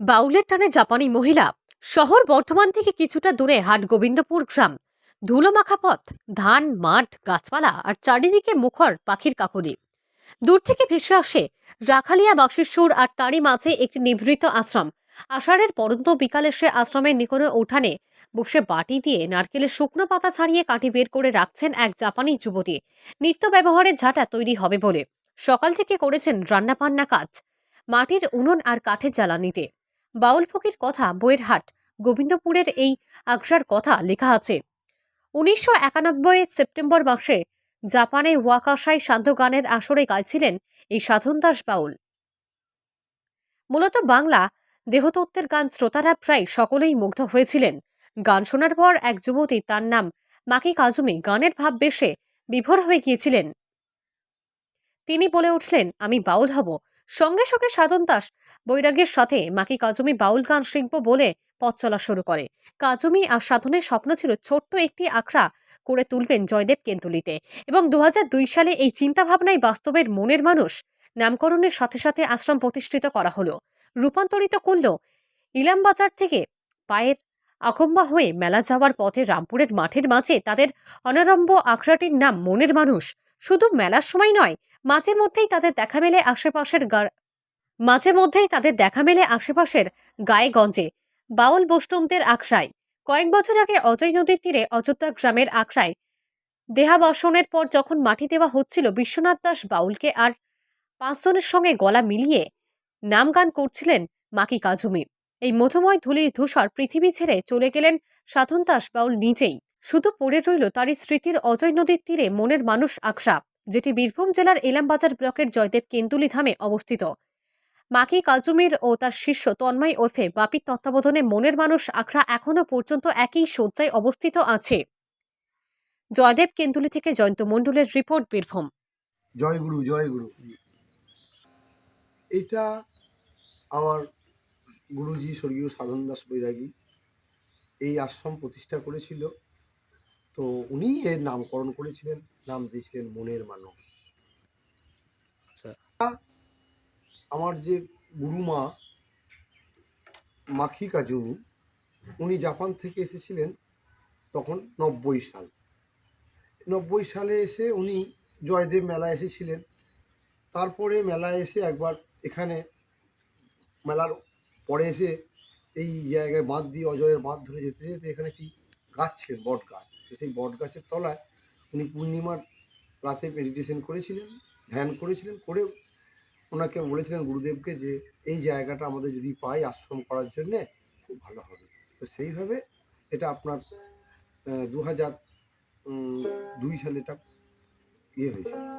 বাউলের টানে জাপানি মহিলা, শহর বর্ধমান থেকে কিছুটা দূরে হাট গোবিন্দপুর গ্রাম। ধুলো মাখা পথ, ধান, মাঠ, গাছপালা আর চারিদিকে মুখর পাখির কাকলি। দূর থেকে ভেসে আসে রাখালিয়া বাঁশির সুর আর তারই মাঝে একটি নিভৃত আশ্রম। আষাঢ়ের পরন্ত বিকালে সে আশ্রমের নিকটে উঠানে বসে বাটি দিয়ে নারকেলের শুকনো পাতা ছাড়িয়ে কাঠি বের করে রাখছেন এক জাপানি যুবতী। নিত্য ব্যবহারের ঝাঁটা তৈরি হবে বলে। সকাল থেকে করেছেন রান্নাবান্না কাজ। মাটির উনুন আর কাঠের জ্বালানিতে। বাউল ফকির কথা বইয়ের হাট, গোবিন্দপুরের এই আকসার কথা লেখা আছে। উনিশশো একানব্বই সেপ্টেম্বর মাসে জাপানে ওয়াকাশাই সান্ধ্য গানের আসরে গাইছিলেন এই সাধন দাস বাউল। মূলত বাংলা দেহতত্ত্বের গান শ্রোতারা প্রায় সকলেই মুগ্ধ হয়েছিলেন। গান শোনার পর এক যুবতী তার নাম মাকি কাজুমি গানের ভাব বেশে বিভোর হয়ে গিয়েছিলেন। তিনি বলে উঠলেন, আমি বাউল হব। সঙ্গে সঙ্গে সাধন দাস বৈরাগ্যের সাথে মাকি কাজমি বাউল গান শিখব বলে পথ চলা শুরু করে। কাজমি আর সাধনের স্বপ্ন ছিল ছোট্ট একটি আখড়া করে তুলবেন জয়দেব কেন্তুলিতে এবং দু দুই সালে এই চিন্তাভাবনাই বাস্তবের মনের মানুষ নামকরণের সাথে সাথে আশ্রম প্রতিষ্ঠিত করা হলো। রূপান্তরিত করল ইলামবাজার থেকে পায়ের আকম্বা হয়ে মেলা যাওয়ার পথে রামপুরের মাঠের মাঝে তাদের অনারম্ভ আখড়াটির নাম মনের মানুষ। শুধু মেলার সময় নয় মাঝে মধ্যেই তাদের দেখা মেলে আশেপাশের মাঝে মধ্যেই তাদের দেখা মেলে আশেপাশের গায়েগঞ্জে। বাউল বৈষ্ণবদের আখড়ায় কয়েক বছর আগে অজয় নদীর তীরে অযোধ্যা গ্রামের আখড়ায় দেহাবসনের পর যখন মাটি দেওয়া হচ্ছিল, বিশ্বনাথ দাস বাউলকে আর পাঁচজনের সঙ্গে গলা মিলিয়ে নাম গান করছিলেন মাকি কাজুমি। এই মধুময় ধুলির ধূসর পৃথিবী ছেড়ে চলে গেলেন সাধন দাস বাউল নিজেই। শুধু পড়ে রইল তারই স্মৃতির অজয় নদীর তীরে মনের মানুষ আকশা যেটি বীরভূম জেলার এলামবাজার ব্লকের জয়দেব কেন্দুলি ধামে অবস্থিত। মাকি কাজুমির ও তার শিষ্য তন্ময় ওরফে বাপির তত্ত্বাবধানে মনের মানুষ আখড়া এখনও পর্যন্ত একই শয্যায় অবস্থিত আছে। জয়দেব কেন্দুলি থেকে জয়ন্ত মণ্ডলের রিপোর্ট বীরভূম। জয় গুরু জয় গুরু। এটা আমার গুরুজি স্বর্গীয় সাধন দাস বৈরাগী এই আশ্রম প্রতিষ্ঠা করেছিল। তো উনি এর নামকরণ করেছিলেন নাম দিয়েছিলেন মনের মানুষ। আচ্ছা। আমার যে গুরুমা মাখি কাজুমি উনি জাপান থেকে এসেছিলেন তখন নব্বই সাল। নব্বই সালে এসে উনি জয়দেব মেলা এসেছিলেন। তারপরে মেলায় এসে একবার এখানে মেলার পরে এসে এই জায়গায় বাঁধ দিয়ে অজয়ের বাঁধ ধরে যেতে যেতে এখানে একটি গাছ ছিলেন বট গাছ। তো সেই বট গাছের তলায় উনি পূর্ণিমার রাতে মেডিটেশন করেছিলেন, ধ্যান করেছিলেন, করে ওনাকে বলেছিলেন গুরুদেবকে যে এই জায়গাটা আমাদের যদি পাই আশ্রম করার জন্যে, খুব ভালো হবে। তো সেইভাবে এটা আপনার দু হাজার দুই সালে এটা ইয়ে হয়েছিল